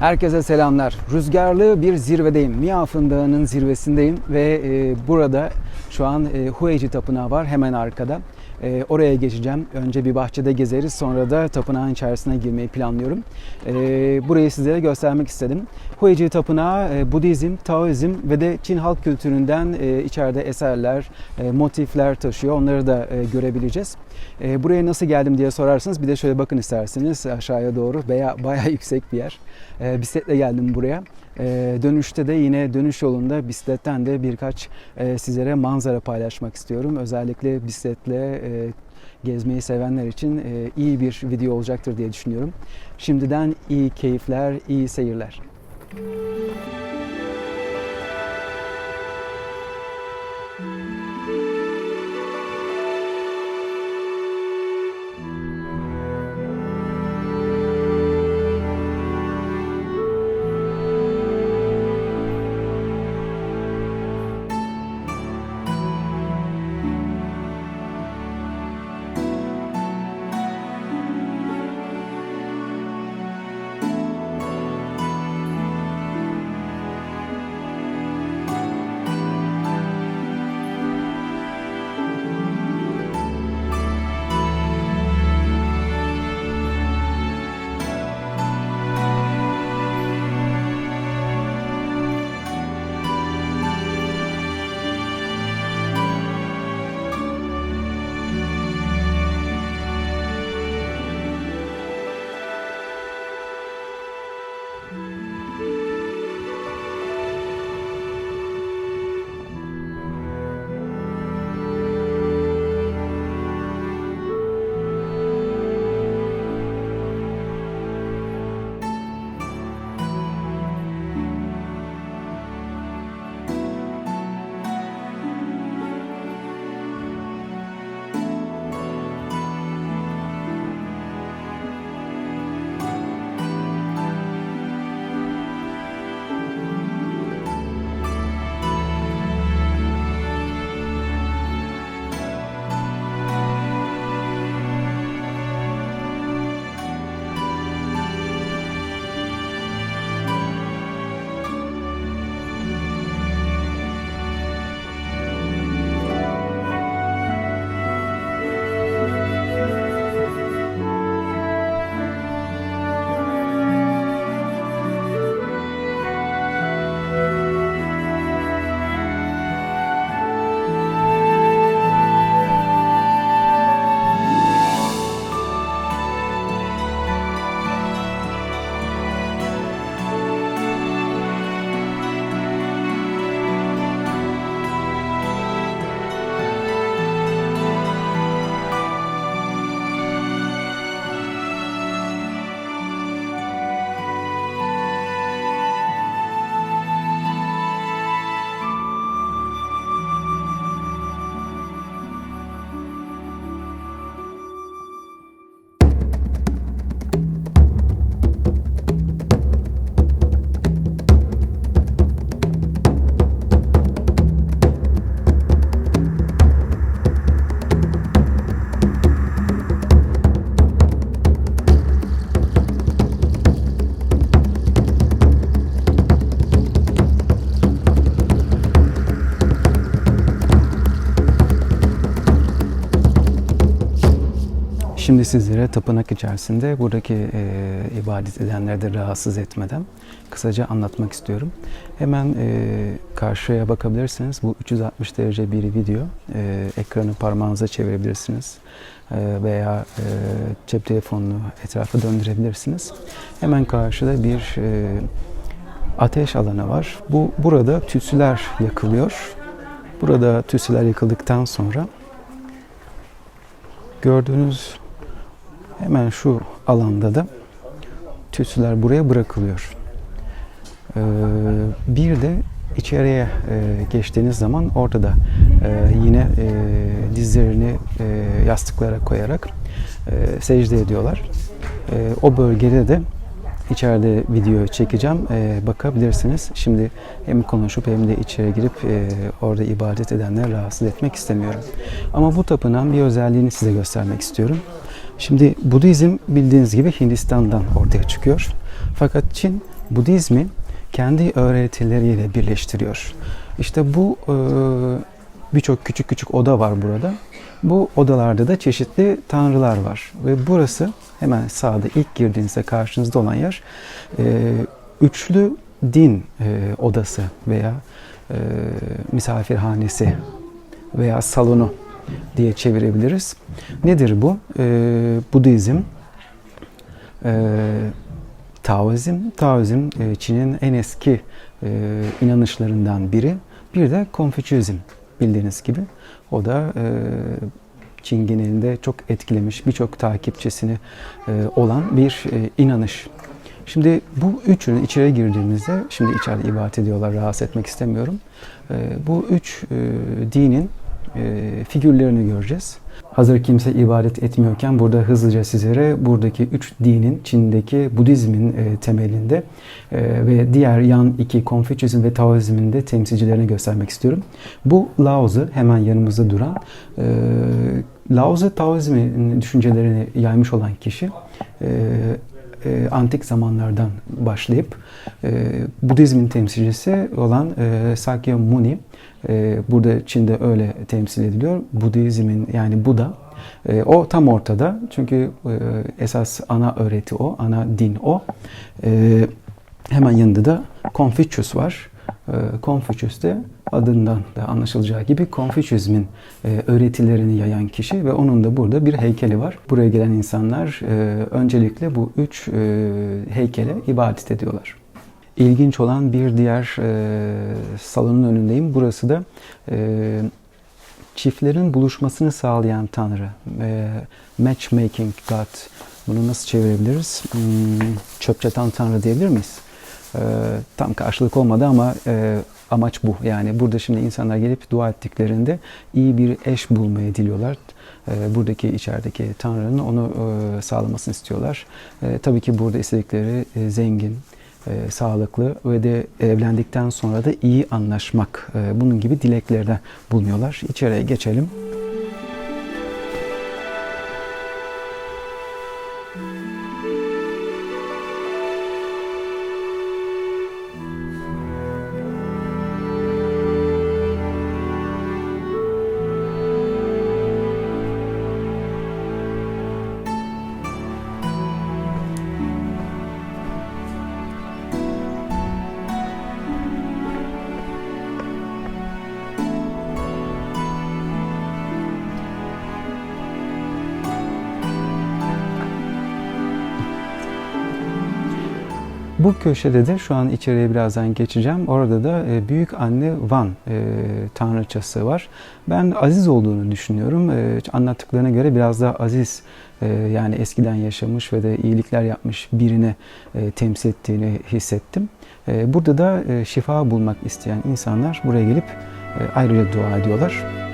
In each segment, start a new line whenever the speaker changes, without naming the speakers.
Herkese selamlar. Rüzgarlı bir zirvedeyim. Miafın Dağı'nın zirvesindeyim ve e, burada şu an e, Hueyci Tapınağı var hemen arkada. E, oraya geçeceğim. Önce bir bahçede gezeriz sonra da tapınağın içerisine girmeyi planlıyorum. E, burayı sizlere göstermek istedim. Hueyci Tapınağı e, Budizm, Taoizm ve de Çin halk kültüründen e, içeride eserler, e, motifler taşıyor. Onları da e, görebileceğiz. E, buraya nasıl geldim diye sorarsanız bir de şöyle bakın isterseniz aşağıya doğru baya, bayağı yüksek bir yer. E, bisikletle geldim buraya. E, dönüşte de yine dönüş yolunda bisikletten de birkaç e, sizlere manzara paylaşmak istiyorum. Özellikle bisikletle e, gezmeyi sevenler için e, iyi bir video olacaktır diye düşünüyorum. Şimdiden iyi keyifler, iyi seyirler. Şimdi sizlere tapınak içerisinde buradaki e, ibadet edenleri de rahatsız etmeden kısaca anlatmak istiyorum. Hemen e, karşıya bakabilirsiniz. Bu 360 derece bir video. E, ekranı parmağınıza çevirebilirsiniz. E, veya e, cep telefonunu etrafa döndürebilirsiniz. Hemen karşıda bir e, ateş alanı var. Bu burada tütsüler yakılıyor. Burada tütsüler yakıldıktan sonra gördüğünüz hemen şu alanda da tütsüler buraya bırakılıyor. Ee, bir de içeriye e, geçtiğiniz zaman orada da e, yine e, dizlerini yastıklara koyarak e, secde ediyorlar. O bölgede de içeride video çekeceğim. Bakabilirsiniz. Şimdi hem konuşup hem de içeri girip orada ibadet edenleri rahatsız etmek istemiyorum. Ama bu tapınağın bir özelliğini size göstermek istiyorum. Şimdi Budizm bildiğiniz gibi Hindistan'dan ortaya çıkıyor. Fakat Çin Budizmi kendi öğretileriyle birleştiriyor. İşte bu e, birçok küçük küçük oda var burada. Bu odalarda da çeşitli tanrılar var ve burası hemen sağda ilk girdiğinizde karşınızda olan yer e, üçlü din e, odası veya misafirhanesi veya salonu diye çevirebiliriz. Nedir bu? E, Budizm, e, Taoizm, Taoizm e, Çin'in en eski e, inanışlarından biri. Bir de Konfüçyüzm bildiğiniz gibi. O da e, Çin genelinde çok etkilemiş, birçok takipçisini e, olan bir e, inanış. Şimdi bu üçünün içeri girdiğimizde, şimdi içeride ibadet ediyorlar, rahatsız etmek istemiyorum. E, bu üç e, dinin e, figürlerini göreceğiz. Hazır kimse ibadet etmiyorken burada hızlıca sizlere buradaki üç dinin Çin'deki Budizmin e, temelinde e, ve diğer yan iki Konfüçyüzm ve Taoizmin de temsilcilerini göstermek istiyorum. Bu Lao hemen yanımızda duran e, Lao Taoizmin düşüncelerini yaymış olan kişi e, antik zamanlardan başlayıp e, Budizmin temsilcisi olan e, Sakya Muni e, burada Çin'de öyle temsil ediliyor. Budizmin yani Buda e, o tam ortada çünkü e, esas ana öğreti o, ana din o. E, hemen yanında da Confucius var. E, Confucius de adından da anlaşılacağı gibi Konfüçyüzmin e, öğretilerini yayan kişi ve onun da burada bir heykeli var. Buraya gelen insanlar e, öncelikle bu üç e, heykele ibadet ediyorlar. İlginç olan bir diğer e, salonun önündeyim. Burası da e, çiftlerin buluşmasını sağlayan Tanrı. Matchmaking God. Bunu nasıl çevirebiliriz? Hmm, çöp çatan Tanrı diyebilir miyiz? Tam karşılık olmadı ama amaç bu. Yani burada şimdi insanlar gelip dua ettiklerinde iyi bir eş bulmayı diliyorlar. E, buradaki içerideki Tanrı'nın onu e, sağlamasını istiyorlar. E, tabii ki burada istedikleri e, zengin, e, sağlıklı ve de evlendikten sonra da iyi anlaşmak. Bunun gibi dileklerde bulunuyorlar. İçeriye geçelim. Bu köşede de şu an içeriye birazdan geçeceğim. Orada da e, Büyük Anne Van e, tanrıçası var. Ben aziz olduğunu düşünüyorum. E, anlattıklarına göre biraz daha aziz e, yani eskiden yaşamış ve de iyilikler yapmış birine e, temsil ettiğini hissettim. E, burada da e, şifa bulmak isteyen insanlar buraya gelip e, ayrıca dua ediyorlar.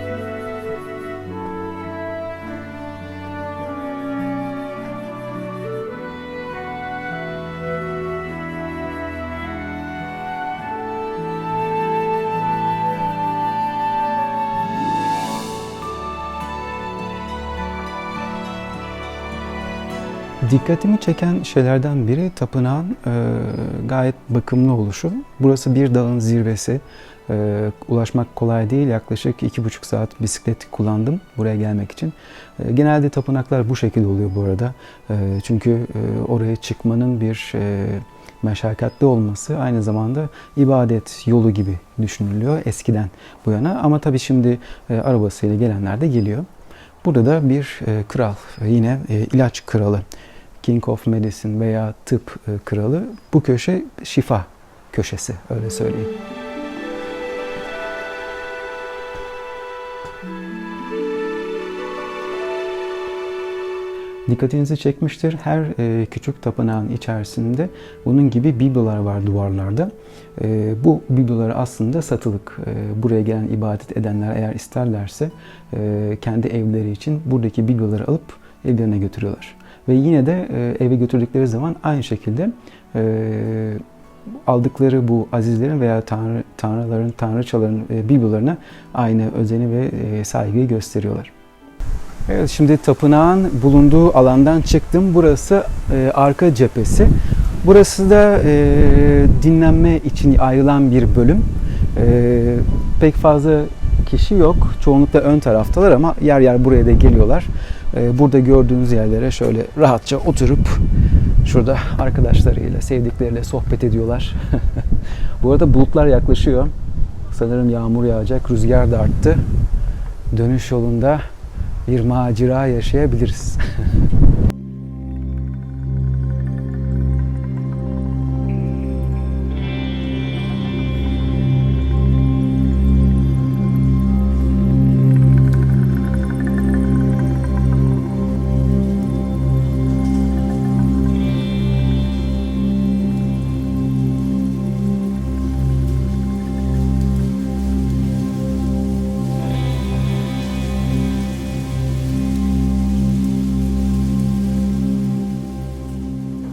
Dikkatimi çeken şeylerden biri tapınağın e, gayet bakımlı oluşu. Burası bir dağın zirvesi. E, ulaşmak kolay değil. Yaklaşık iki buçuk saat bisiklet kullandım buraya gelmek için. E, genelde tapınaklar bu şekilde oluyor bu arada. E, çünkü e, oraya çıkmanın bir e, meşakkatli olması aynı zamanda ibadet yolu gibi düşünülüyor eskiden bu yana. Ama tabii şimdi e, arabasıyla gelenler de geliyor. Burada da bir e, kral, yine e, ilaç kralı. King of Medicine veya tıp e, kralı. Bu köşe şifa köşesi öyle söyleyeyim. Dikkatinizi çekmiştir. Her e, küçük tapınağın içerisinde bunun gibi biblolar var duvarlarda. E, bu bibloları aslında satılık. E, buraya gelen ibadet edenler eğer isterlerse e, kendi evleri için buradaki bibloları alıp evlerine götürüyorlar. Ve yine de e, eve götürdükleri zaman aynı şekilde e, aldıkları bu azizlerin veya tanrı, tanrıların, tanrıçaların e, biblolarına aynı özeni ve saygıyı gösteriyorlar. Evet şimdi tapınağın bulunduğu alandan çıktım. Burası e, arka cephesi. Burası da e, dinlenme için ayrılan bir bölüm. E, pek fazla kişi yok. Çoğunlukla ön taraftalar ama yer yer buraya da geliyorlar. E, burada gördüğünüz yerlere şöyle rahatça oturup şurada arkadaşlarıyla, sevdikleriyle sohbet ediyorlar. Bu arada bulutlar yaklaşıyor. Sanırım yağmur yağacak, rüzgar da arttı. Dönüş yolunda bir macera yaşayabiliriz.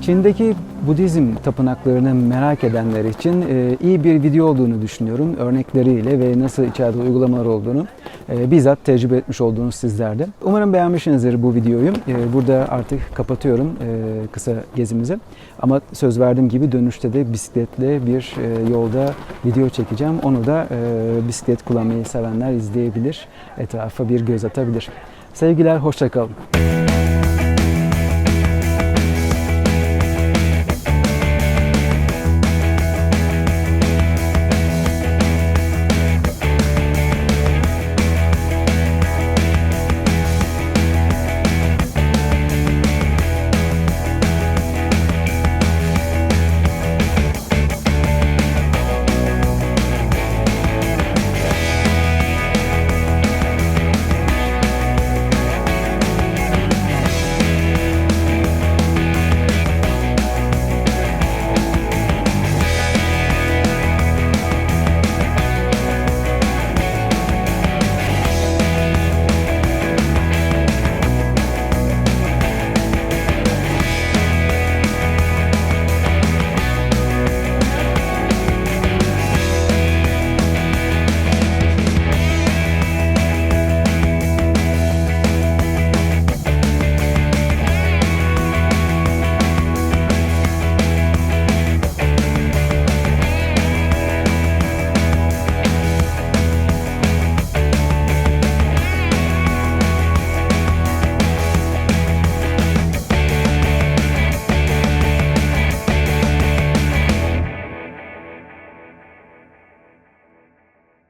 Çin'deki Budizm tapınaklarını merak edenler için e, iyi bir video olduğunu düşünüyorum. Örnekleriyle ve nasıl içeride uygulamalar olduğunu e, bizzat tecrübe etmiş olduğunuz sizlerde. Umarım beğenmişsinizdir bu videoyu. E, burada artık kapatıyorum kısa gezimizi. Ama söz verdiğim gibi dönüşte de bisikletle bir yolda video çekeceğim. Onu da bisiklet kullanmayı sevenler izleyebilir. Etrafa bir göz atabilir. Sevgiler, hoşçakalın.